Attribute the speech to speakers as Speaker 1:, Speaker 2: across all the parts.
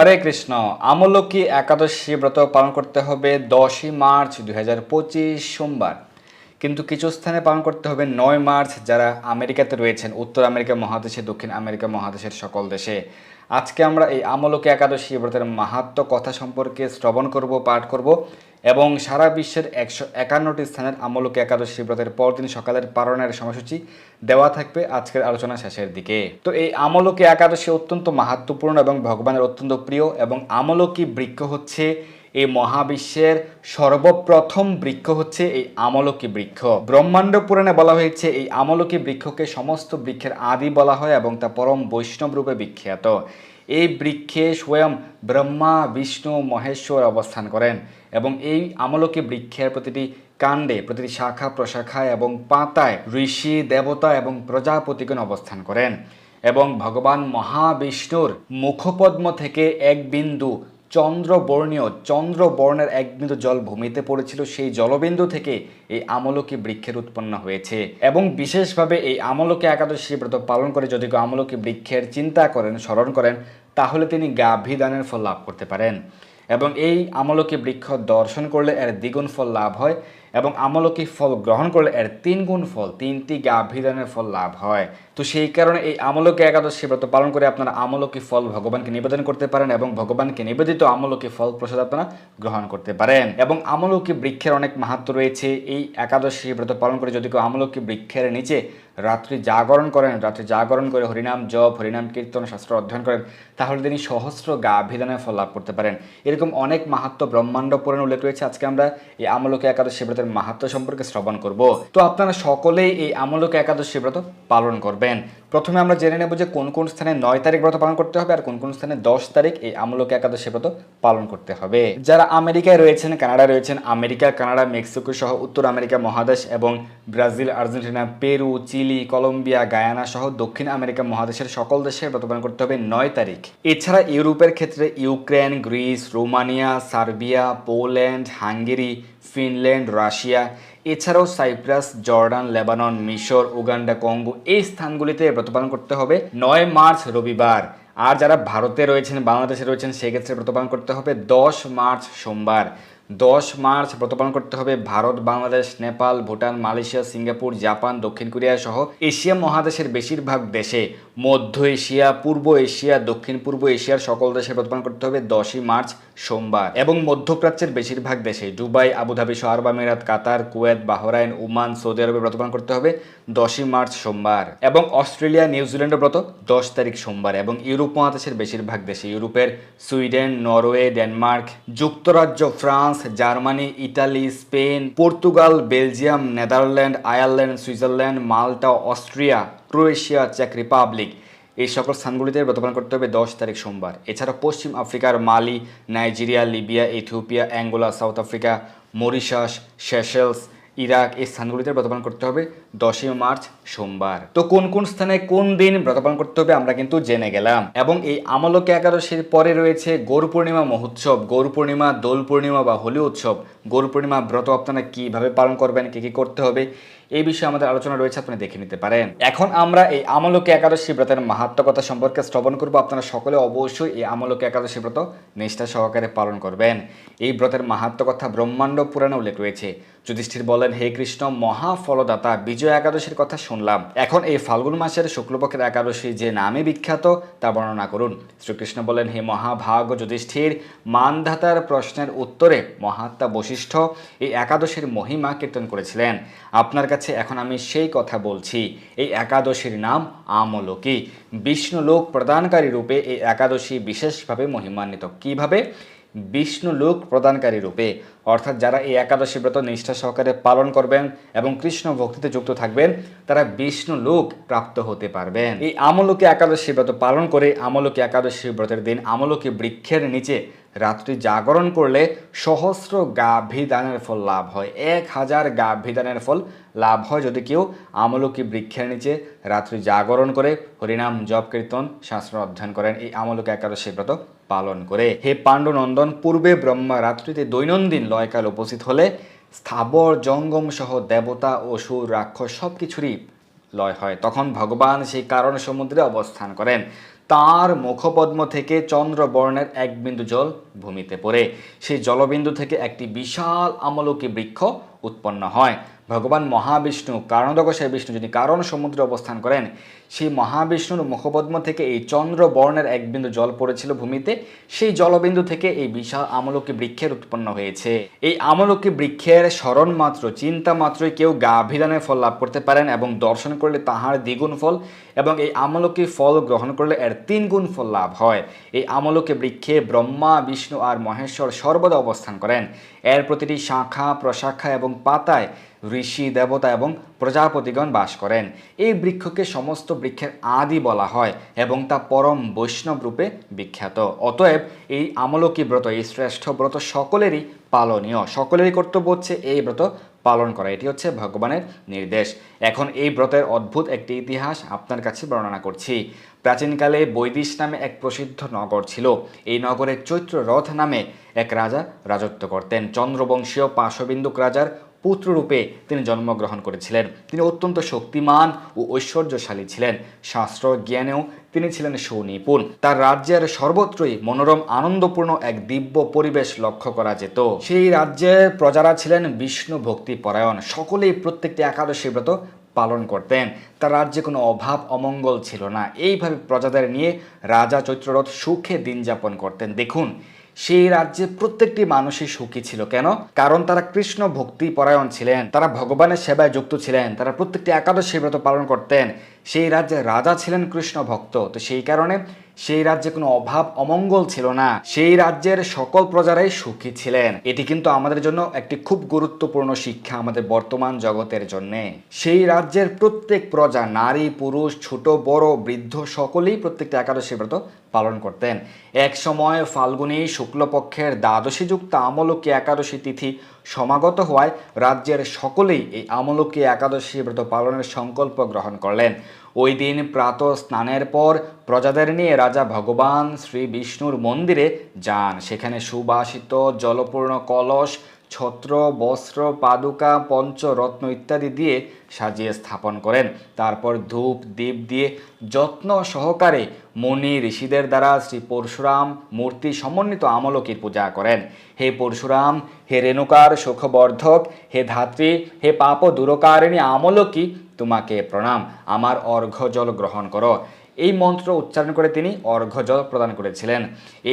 Speaker 1: হরে কৃষ্ণ, আমলকি একাদশী ব্রত পালন করতে হবে দশই মার্চ দুই হাজার পঁচিশ সোমবার। কিন্তু কিছু স্থানে পালন করতে হবে নয় মার্চ যারা আমেরিকাতে রয়েছেন, উত্তর আমেরিকা মহাদেশে, দক্ষিণ আমেরিকা মহাদেশের সকল দেশে। আজকে আমরা এই আমলকে একাদশী ব্রতের মাহাত্ম কথা সম্পর্কে শ্রবণ করব, পাঠ করব এবং সারা বিশ্বের একশো একান্নটি স্থানের আমলকে একাদশী ব্রতের পরদিন সকালের পালনের সময়সূচি দেওয়া থাকবে আজকের আলোচনা শেষের দিকে। তো এই আমলকে একাদশী অত্যন্ত মাহাত্মপূর্ণ এবং ভগবানের অত্যন্ত প্রিয় এবং আমলকি বৃক্ষ হচ্ছে এই মহাবিশ্বের সর্বপ্রথম বৃক্ষ হচ্ছে এই আমলকি বৃক্ষ। ব্রহ্মাণ্ড পুরাণে বলা হয়েছে এই আমলকি বৃক্ষকে সমস্ত বৃক্ষের আদি বলা হয় এবং তা পরম বৈষ্ণব রূপে বিখ্যাত। এই বৃক্ষে স্বয়ং ব্রহ্মা, বিষ্ণু, মহেশ্বর অবস্থান করেন এবং এই আমলকি বৃক্ষের প্রতিটি কাণ্ডে, প্রতিটি শাখা প্রশাখায় এবং পাতায় ঋষি, দেবতা এবং প্রজাপতিগণ অবস্থান করেন এবং ভগবান মহাবিষ্ণুর মুখপদ্ম থেকে এক বিন্দু চন্দ্রবর্ণীয়, চন্দ্রবর্ণের এক বিন্দু জল ভূমিতে পড়েছিল, সেই জলবিন্দু থেকে এই আমলকি বৃক্ষের উৎপন্ন হয়েছে। এবং বিশেষভাবে এই আমলকি একাদশী ব্রত পালন করে যদি কেউ আমলকি বৃক্ষের চিন্তা করেন, স্মরণ করেন, তাহলে তিনি গাভীদানের ফল লাভ করতে পারেন। এবং এই আমলকি বৃক্ষ দর্শন করলে এর দ্বিগুণ ফল লাভ হয়। এবং আমলকি ফল গ্রহণ করলে এর তিন গুণ ফল, তিনটি গাভীদানের ফল লাভ হয়। তো সেই কারণে এই আমলকি একাদশী ব্রত পালন করে আপনারা আমলকি ফল ভগবানকে নিবেদন করতে পারেন এবং ভগবানকে নিবেদিত আমলকি ফল প্রসাদ আপনারা গ্রহণ করতে পারেন। এবং আমলকি বৃক্ষের অনেক মাহাত্ম রয়েছে। এই একাদশী ব্রত পালন করে যদি কেউ আমলকি বৃক্ষের নিচে রাত্রি জাগরণ করেন, রাত্রি জাগরণ করে হরিনাম জপ, হরিনাম কীর্তন, শাস্ত্র অধ্যয়ন করেন, তাহলে তিনি সহস্র গাভিদানের ফল লাভ করতে পারেন। এরকম অনেক মাহাত্ম ব্রহ্মাণ্ড পুরাণ উল্লেখ রয়েছে। আজকে আমরা এই আমলকি একাদশী ব্রতের মাহাত্ম সম্পর্কে শ্রবণ করব। তো আপনারা সকলেই এই আমলকি একাদশী ব্রত পালন করবেন। প্রথমে আমরা জেনে নেব যে কোন কোন স্থানে নয় তারিখ ব্রত পালন করতে হবে আর কোন কোন স্থানে দশ তারিখ এই আমলকি একাদশী ব্রত পালন করতে হবে। যারা আমেরিকায় রয়েছেন কানাডায় রয়েছেন, আমেরিকা, কানাডা, মেক্সিকো সহ উত্তর আমেরিকা মহাদেশ এবং Brazil, Argentina, Peru, Chile, Colombia, Guyana সহ দক্ষিণ আমেরিকা মহাদেশের সকল দেশে ব্রত পালন করতে হবে নয় তারিখ। এছাড়া ইউরোপের ক্ষেত্রে Ukraine, Greece, Romania, Serbia, Poland, Hungary, Finland Russia, এছাড়াও সাইপ্রাস, জর্ডান, লেবানন, মিশর, উগান্ডা, কঙ্গো এই স্থানগুলিতে ব্রত পালন করতে হবে নয় মার্চ, রবিবার। আর যারা ভারতে রয়েছেন, বাংলাদেশে রয়েছেন, সেক্ষেত্রে ব্রত পালন করতে হবে দশ মার্চ, সোমবার। দশ মার্চ ব্রত পালন করতে হবে Bharat, Bangladesh, Nepal, Bhutan, Malaysia, Singapore, Japan, দক্ষিণ কোরিয়া সহ এশিয়া মহাদেশের বেশিরভাগ দেশে। মধ্য এশিয়া, পূর্ব এশিয়া, দক্ষিণ পূর্ব এশিয়ার সকল দেশে পালন করতে হবে দশই মার্চ সোমবার। এবং মধ্যপ্রাচ্যের বেশিরভাগ দেশে দুবাই, আবুধাবি আরব আমিরাত, Qatar, Kuwait, Bahrain, Oman, Saudi আরবে পালন করতে হবে দশই মার্চ সোমবার। এবং অস্ট্রেলিয়া নিউজিল্যান্ডের ব্রত দশ তারিখ সোমবার। এবং ইউরোপ মহাদেশের বেশিরভাগ দেশে ইউরোপের সুইডেন, নরওয়ে, ডেনমার্ক, যুক্তরাজ্য, France, Germany Italy Spain, Portugal, Belgium, Netherland, Ireland, Switzerland, Malta, Austria Croatia check Republic. এই সকল স্থানগুলিতে ব্রতপালন করতে হবে দশ তারিখ সোমবার। এছাড়া পশ্চিম আফ্রিকার Mali, Nigeria, Libya, Ethiopia, Angola, South Africa, Mauritius, Seychelles, Iraq এই স্থানগুলিতে ব্রতপালন করতে হবে দশই মার্চ সোমবার। তো কোন কোন স্থানে কোন দিন ব্রতপালন করতে হবে আমরা কিন্তু জেনে গেলাম। এবং এই আমলকে একাদশীর পরে রয়েছে গৌর পূর্ণিমা মহোৎসব। গৌর পূর্ণিমা, দোল পূর্ণিমা বা হোলি উৎসব। গৌর পূর্ণিমা ব্রত আপনারা কীভাবে পালন করবেন, কী কী করতে হবে এই বিষয়ে আমাদের আলোচনা রয়েছে, আপনি দেখে নিতে পারেন। এখন আমরা এই আমলকে একাদশী ব্রতের মাহাত্মকতা সম্পর্কে শ্রবণ করব। আপনারা সকলে অবশ্যই এই আমলকে একাদশী ব্রত নিষ্ঠা সহকারে পালন করবেন। এই ব্রতের মাহাত্ম কথা ব্রহ্মাণ্ড পুরাণে উল্লেখ রয়েছে। যুধিষ্ঠির বলেন, হে কৃষ্ণ, মহাফলদাতা, বিজয় একাদশীর কথা শুনলাম। এখন এই ফাল্গুন মাসের শুক্লপক্ষের একাদশী যে নামে বিখ্যাত, তা বর্ণনা করুন। শ্রীকৃষ্ণ বলেন, হে মহাভাগ যুধিষ্ঠির, মানধাতার প্রশ্নের উত্তরে মহাত্মা বশিষ্ঠ এই একাদশীর মহিমা কীর্তন করেছিলেন। আপনার কাছে এখন আমি সেই কথা বলছি। এই একাদশীর নাম আমলকি। বিষ্ণু লোক প্রদানকারী রূপে এই একাদশী বিশেষভাবে মহিমান্বিত। কীভাবে? বিষ্ণু লোক প্রদানকারী রূপে। অর্থাৎ যারা এই একাদশী ব্রত নিষ্ঠা সহকারে পালন করবেন এবং কৃষ্ণ ভক্তিতে যুক্ত থাকবেন, তারা বিষ্ণু লোক প্রাপ্ত হতে পারবেন। এই আমলকি একাদশী ব্রত পালন করে আমলকি একাদশী ব্রতের দিন আমলকি বৃক্ষের নিচে রাত্রি জাগরণ করলে সহস্র গাভী দানের ফল লাভ হয়। এক হাজার গাভী দানের ফল লাভ হয় যদি কেউ আমলকি বৃক্ষের নিচে রাত্রি জাগরণ করে, হরিনাম জপ কীর্তন, শাস্ত্র অধ্যয়ন করেন, এই আমলকি একাদশী ব্রত পালন করে। হে পাণ্ডুনন্দন, পূর্বে ব্রহ্মা রাত্রিতে দৈনন্দিন লয়কাল উপস্থিত হলে স্থাবর জঙ্গম সহ দেবতা ও সুর রাক্ষস সব কিছুরই লয় হয়। তখন ভগবান সেই কারণ সমুদ্রে অবস্থান করেন। তার মুখপদ্ম থেকে চন্দ্রবর্ণের এক বিন্দু জল ভূমিতে পড়ে। সেই জলবিন্দু থেকে একটি বিশাল আমলকি বৃক্ষ উৎপন্ন হয়। ভগবান মহাবিষ্ণু কারণদকশায় বিষ্ণু যদি কারণ সমুদ্রে অবস্থান করেন, সেই মহাবিষ্ণুর মুখপদ্ম থেকে এই চন্দ্র বর্ণের এক বিন্দু জল পড়েছিল ভূমিতে, সেই জলবিন্দু থেকে এই বিশাল আমলকি বৃক্ষের উৎপন্ন হয়েছে। এই আমলকি বৃক্ষের স্মরণ মাত্র, চিন্তা মাত্রই কেউ গাভিদানের ফল লাভ করতে পারেন এবং দর্শন করলে তাহার দ্বিগুণ ফল এবং এই আমলকি ফল গ্রহণ করলে এর তিন গুণ ফল লাভ হয়। এই আমলকি বৃক্ষে ব্রহ্মা, বিষ্ণু আর মহেশ্বর সর্বদা অবস্থান করেন। এর প্রতিটি শাখা, প্রশাখা এবং পাতায় ঋষি, দেবতা এবং প্রজাপতিগণ বাস করেন। এই বৃক্ষকে সমস্ত বৃক্ষের আদি বলা হয় এবং তা পরম বৈষ্ণব রূপে বিখ্যাত। অতএব এই আমলকী ব্রত, এই শ্রেষ্ঠ ব্রত সকলেরই পালনীয়। সকলেরই কর্তব্য হচ্ছে এই ব্রত পালন করা। এটি হচ্ছে ভগবানের নির্দেশ। এখন এই ব্রতের অদ্ভুত একটি ইতিহাস আপনার কাছে বর্ণনা করছি। প্রাচীনকালে বৈদিশ নামে এক প্রসিদ্ধ নগর ছিল। এই নগরে চৈত্র রথ নামে এক রাজা রাজত্ব করতেন। চন্দ্রবংশীয় পার্শ্ববিন্দুক রাজার পুত্ররূপে তিনি জন্মগ্রহণ করেছিলেন। তিনি অত্যন্ত শক্তিমান ও ঐশ্বর্যশালী ছিলেন। শাস্ত্র জ্ঞানেও তিনি ছিলেন সুনিপুণ। তার রাজ্যের সর্বত্রই মনোরম, আনন্দপূর্ণ এক দিব্য পরিবেশ লক্ষ্য করা যেত। সেই রাজ্যের প্রজারা ছিলেন বিষ্ণু ভক্তি পরায়ণ। সকলেই প্রত্যেকটি একাদশী ব্রত পালন করতেন। তার রাজ্যে কোনো অভাব, অমঙ্গল ছিল না। এইভাবে প্রজাদের নিয়ে রাজা চৈত্ররথ সুখে দিন যাপন করতেন। দেখুন সেই রাজ্যে প্রত্যেকটি মানুষই সুখী ছিল। কেন? কারণ তারা কৃষ্ণ ভক্তি পরায়ণ ছিলেন, তারা ভগবানের সেবায় যুক্ত ছিলেন, তারা প্রত্যেকটি একাদশী ব্রত পালন করতেন। সেই রাজ্যে রাজা ছিলেন কৃষ্ণ ভক্ত। তো সেই কারণে সেই রাজ্যে কোনো অভাব অমঙ্গল ছিল না। সেই রাজ্যের সকল প্রজারাই সুখী ছিলেন। এটি কিন্তু আমাদের জন্য একটি খুব গুরুত্বপূর্ণ শিক্ষা আমাদের বর্তমান জগতের জন্য। সেই রাজ্যের প্রত্যেক প্রজা, নারী, পুরুষ, ছোট, বড়, বৃদ্ধ, সকলেই প্রত্যেকটা একাদশী ব্রত পালন করতেন। এক সময় ফাল্গুনী শুক্লপক্ষের দ্বাদশী যুক্ত আমলকী একাদশী তিথি সমাগত হওয়ায় রাজ্যের সকলেই এই আমলকী একাদশী ব্রত পালনের সংকল্প গ্রহণ করলেন। ওই দিন প্রাত স্নানের পর প্রজাদের নিয়ে রাজা ভগবান শ্রী বিষ্ণুর মন্দিরে যান। সেখানে সুবাসিত জলপূর্ণ কলস, ছত্র, বস্ত্র, পাদুকা, পঞ্চরত্ন ইত্যাদি দিয়ে সাজিয়ে স্থাপন করেন। তারপর ধূপ, দীপ দিয়ে যত্ন সহকারে মুনি ঋষিদের দ্বারা শ্রী পরশুরাম মূর্তি সমন্বিত আমলকীর পূজা করেন। হে পরশুরাম, হে রেণুকার সুখবর্ধক, হে ধাত্রী, হে পাপ দূরকারিণী আমলকী তোমাকে প্রণাম, আমার অর্ঘ্য জল গ্রহণ করো। এই মন্ত্র উচ্চারণ করে তিনি অর্ঘ্য জল প্রদান করেছিলেন।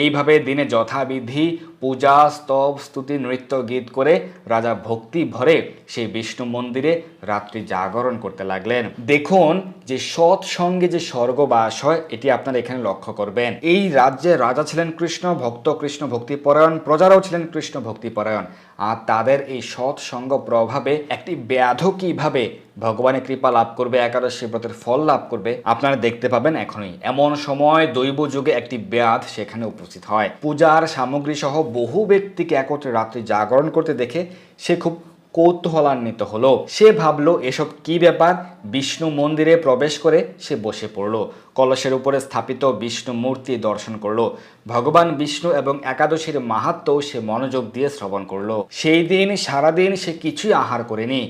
Speaker 1: এইভাবে দিনে যথাবিধি পূজা, স্তব, স্তুতি, নৃত্য, গীত করে রাজা ভক্তি ভরে সেই বিষ্ণু মন্দিরে রাত্রি জাগরণ করতে লাগলেন। দেখুন যে সৎ সঙ্গে যে স্বর্গবাস হয়, এটি আপনারা এখানে লক্ষ্য করবেন। এই রাজ্যে রাজা ছিলেন কৃষ্ণ, ভক্ত কৃষ্ণ ভক্তিপরায়ণ, প্রজারাও ছিলেন কৃষ্ণ ভক্তিপরায়ণ। আর তাদের এই সৎ সঙ্গ প্রভাবে একটি ব্যাধ কীভাবে ভগবানের কৃপা লাভ করবে, একাদশী ব্রতের ফল লাভ করবে, আপনারা দেখতে পাবেন এখনই। এমন সময় দৈব যুগে একটি ব্যাধ সেখানে উপস্থিত হয়। পূজার সামগ্রী সহ বহু ব্যক্তিকে একত্রে রাত্রি জাগরণ করতে দেখে সে খুব কৌতূহলান্বিত হলো। সে ভাবলো, এসব কি ব্যাপার? বিষ্ণু মন্দিরে প্রবেশ করে সে বসে পড়ল। কলসের উপরে স্থাপিত বিষ্ণু মূর্তি দর্শন করল। ভগবান বিষ্ণু এবং একাদশীর মাহাত্ম সে মনোযোগ দিয়ে শ্রবণ করল। সেই দিন, সারাদিন সে কিছুই আহার করেনি।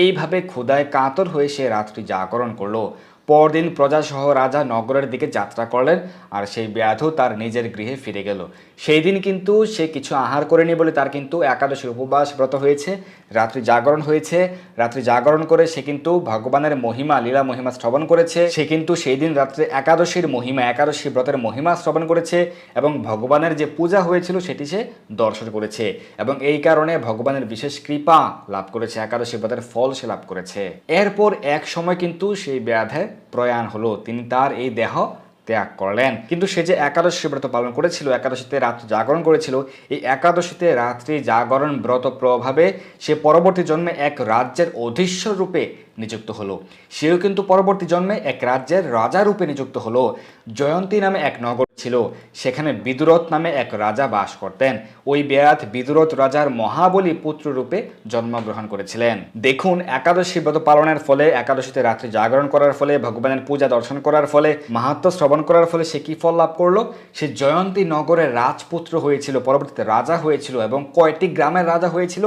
Speaker 1: এইভাবে ক্ষুদায় কাতর হয়ে সে রাত্রি জাগরণ করল। পরদিন প্রজাসহ রাজা নগরের দিকে যাত্রা করলেন, আর সেই ব্যাধ তার নিজের গৃহে ফিরে গেল। সেই দিন কিন্তু সে কিছু আহার করেনি বলে তার কিন্তু একাদশীর উপবাস ব্রত হয়েছে, রাত্রি জাগরণ হয়েছে। রাত্রি জাগরণ করে সে কিন্তু ভগবানের মহিমা, লীলা মহিমা শ্রবণ করেছে। সে কিন্তু সেই দিন রাত্রে একাদশীর মহিমা, একাদশী ব্রতের মহিমা শ্রবণ করেছে এবং ভগবানের যে পূজা হয়েছিল সেটি সে দর্শন করেছে এবং এই কারণে ভগবানের বিশেষ কৃপা লাভ করেছে, একাদশী ব্রতের ফল সে লাভ করেছে। এরপর এক সময় কিন্তু সেই ব্যাধে প্রয়াণ হলো। তিনি তার এই দেহ ত্যাগ করলেন। কিন্তু সে যে একাদশী ব্রত পালন করেছিল, একাদশীতে রাত্রি জাগরণ করেছিল, এই একাদশীতে রাত্রি জাগরণ ব্রত প্রভাবে সে পরবর্তী জন্মে এক রাজ্যের অধীশ্বর রূপে নিযুক্ত হলো। সেও কিন্তু পরবর্তী জন্মে এক রাজ্যের রাজা রূপে নিযুক্ত হলো। জয়ন্তী নামে এক নগর ছিল। সেখানে বিদুরথ নামে এক রাজা বাস করতেন। ওই বেয়াত বিদুরথ রাজার মহাবলী পুত্র রূপে জন্মগ্রহণ করেছিলেন। দেখুন, একাদশী ব্রত পালনের ফলে, একাদশীতে রাত্রি জাগরণ করার ফলে, ভগবানের পূজা দর্শন করার ফলে, মাহাত্ম শ্রবণ করার ফলে সে কি ফল লাভ করল? সে জয়ন্তী নগরের রাজপুত্র হয়েছিল, পরবর্তীতে রাজা হয়েছিল এবং কয়টি গ্রামের রাজা হয়েছিল?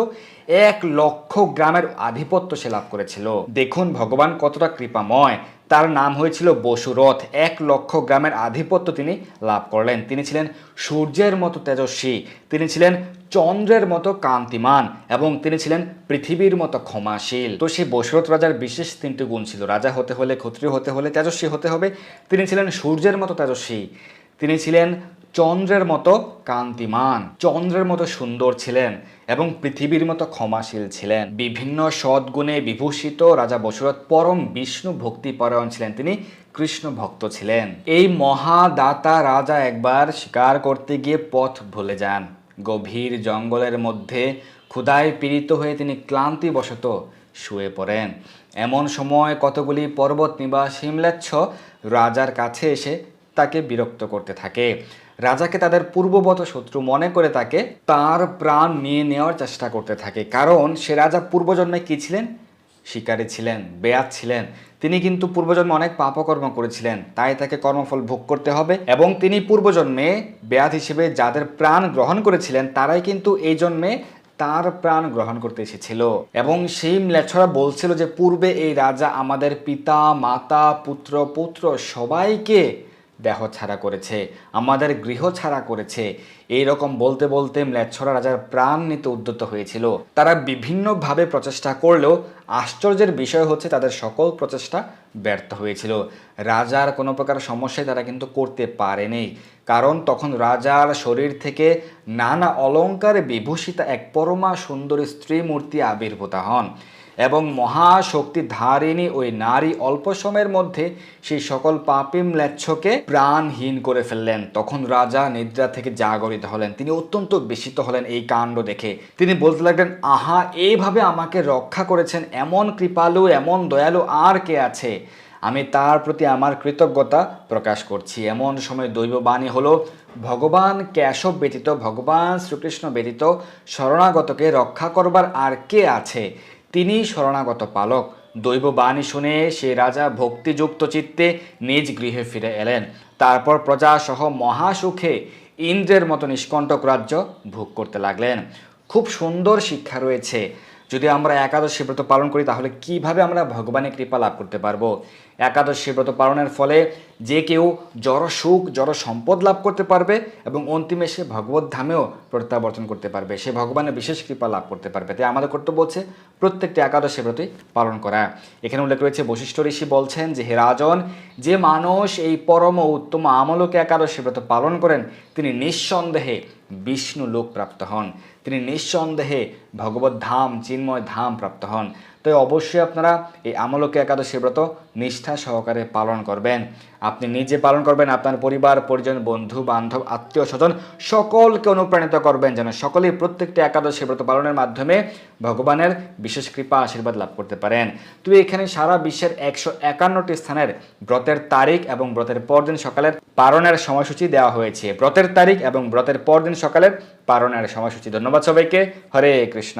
Speaker 1: এক লক্ষ গ্রামের আধিপত্য সে লাভ করেছিল। দেখুন ভগবান কতটা কৃপাময়। তার নাম হয়েছিল বসুরথ এক লক্ষ গ্রামের আধিপত্য তিনি লাভ করলেন। তিনি ছিলেন সূর্যের মতো তেজস্বী। তিনি ছিলেন চন্দ্রের মতো কান্তিমান এবং তিনি ছিলেন পৃথিবীর মতো ক্ষমাশীল। তো সেই বসুরথ রাজার বিশেষ তিনটি গুণ ছিল। রাজা হতে হলে ক্ষত্রিয় হতে হলে তেজস্বী হতে হবে। তিনি ছিলেন সূর্যের মতো তেজস্বী। তিনি ছিলেন চন্দ্রের মতো কান্তিমান। চন্দ্রের মতো সুন্দর ছিলেন এবং পৃথিবীর মতো ক্ষমাশীল ছিলেন। বিভিন্ন সদ্গুণে বিভূষিত রাজা বসুরথ পরম বিষ্ণু ভক্তি পরায়ণ ছিলেন। তিনি কৃষ্ণ ভক্ত ছিলেন। এই মহাদাতা রাজা একবার শিকার করতে গিয়ে পথ ভুলে যান। গভীর জঙ্গলের মধ্যে ক্ষুধায় পীড়িত হয়ে তিনি ক্লান্তিবশত শুয়ে পড়েন। এমন সময় কতগুলি পর্বত নিবাস হিমলেচ্ছ রাজার কাছে এসে তাকে বিরক্ত করতে থাকে। রাজাকে তাদের পূর্ববত শত্রু মনে করে তাকে তার প্রাণ নিয়ে নেওয়ার চেষ্টা করতে থাকে। কারণ সে রাজা পূর্বজন্মে কি ছিলেন? শিকারী ছিলেন, বেয়াত ছিলেন। তিনি কিন্তু পূর্বজন্মে অনেক পাপকর্ম করেছিলেন। তাই তাকে কর্মফল ভোগ করতে হবে এবং তিনি পূর্বজন্মে বেয়াত হিসেবে যাদের প্রাণ গ্রহণ করেছিলেন, তারাই কিন্তু এই জন্মে তার প্রাণ গ্রহণ করতে এসেছিল। এবং সেই ম্লেচ্ছরা বলছিল যে, পূর্বে এই রাজা আমাদের পিতা, মাতা, পুত্র পুত্র সবাইকে দেহ ছাড়া করেছে, আমাদের গৃহ ছাড়া করেছে। এই রকম বলতে বলতে ম্লেচ্ছরা রাজার প্রাণ নিতে উদ্যত হয়েছিল। তারা বিভিন্নভাবে প্রচেষ্টা করলেও আশ্চর্যের বিষয় হচ্ছে তাদের সকল প্রচেষ্টা ব্যর্থ হয়েছিল। রাজার কোনো প্রকার সমস্যায় তারা কিন্তু করতে পারেনি। কারণ তখন রাজার শরীর থেকে নানা অলঙ্কারে বিভূষিতা এক পরমা সুন্দরী স্ত্রী মূর্তি আবির্ভূতা হন। এবং মহাশক্তি ধারিণী ওই নারী অল্প সময়ের মধ্যে সেই সকল পাপি ম্লেচ্ছকে প্রাণহীন করে ফেললেন। তখন রাজা নিদ্রা থেকে জাগরিত হলেন। তিনি অত্যন্ত বিস্মিত হলেন এই কাণ্ড দেখে। তিনি বলতে লাগলেন, আহা, এইভাবে আমাকে রক্ষা করেছেন এমন কৃপালু, এমন দয়ালু আর কে আছে? আমি তার প্রতি আমার কৃতজ্ঞতা প্রকাশ করছি। এমন সময় দৈববাণী হলো, ভগবান কেশব ব্যতীত, ভগবান শ্রীকৃষ্ণ ব্যতীত শরণাগতকে রক্ষা করবার আর কে আছে? তিনি শরণাগত পালক। দৈব বাণী শুনে সে রাজা ভক্তিযুক্ত চিত্তে নিজ গৃহে ফিরে এলেন। তারপর প্রজাসহ মহাসুখে ইন্দ্রের মতো নিষ্কণ্টক রাজ্য ভোগ করতে লাগলেন। খুব সুন্দর শিক্ষা রয়েছে। যদি আমরা একাদশী ব্রত পালন করি, তাহলে কীভাবে আমরা ভগবানের কৃপা লাভ করতে পারব? একাদশী ব্রত পালনের ফলে যে কেউ জড় সুখ, জড় সম্পদ লাভ করতে পারবে এবং অন্তিমে সে ভগবত ধামেও প্রত্যাবর্তন করতে পারবে। সে ভগবানের বিশেষ কৃপা লাভ করতে পারবে। তাই আমাদের কর্তব্য হচ্ছে প্রত্যেকটি একাদশী ব্রতই পালন করা। এখানে উল্লেখ রয়েছে, বশিষ্ঠ ঋষি বলছেন যে, হে রাজন, যে মানুষ এই পরম ও উত্তম আমলকে একাদশী ব্রত পালন করেন, তিনি নিঃসন্দেহে বিষ্ণু লোক প্রাপ্ত হন। তিনি নিঃসন্দেহে ভগবত ধাম চিন্ময় ধাম প্রাপ্ত হন। তাই অবশ্যই আপনারা এই আমলকে একাদশী ব্রত নিষ্ঠা সহকারে পালন করবেন। আপনি নিজে পালন করবেন, আপনার পরিবার, পরিজন, বন্ধু, বান্ধব, আত্মীয় স্বজন, সকলকে অনুপ্রাণিত করবেন যেন সকলেই প্রত্যেকটি একাদশী ব্রত পালনের মাধ্যমে ভগবানের বিশেষ কৃপা, আশীর্বাদ লাভ করতে পারেন। তো এখানে সারা বিশ্বের একশো একান্নটি স্থানের ব্রতের তারিখ এবং ব্রতের পরদিন সকালের পালনের সময়সূচি দেওয়া হয়েছে। ব্রতের তারিখ এবং ব্রতের পরদিন সকালের পালনের সময়সূচি। ধন্যবাদ সবাইকে। হরে কৃষ্ণ।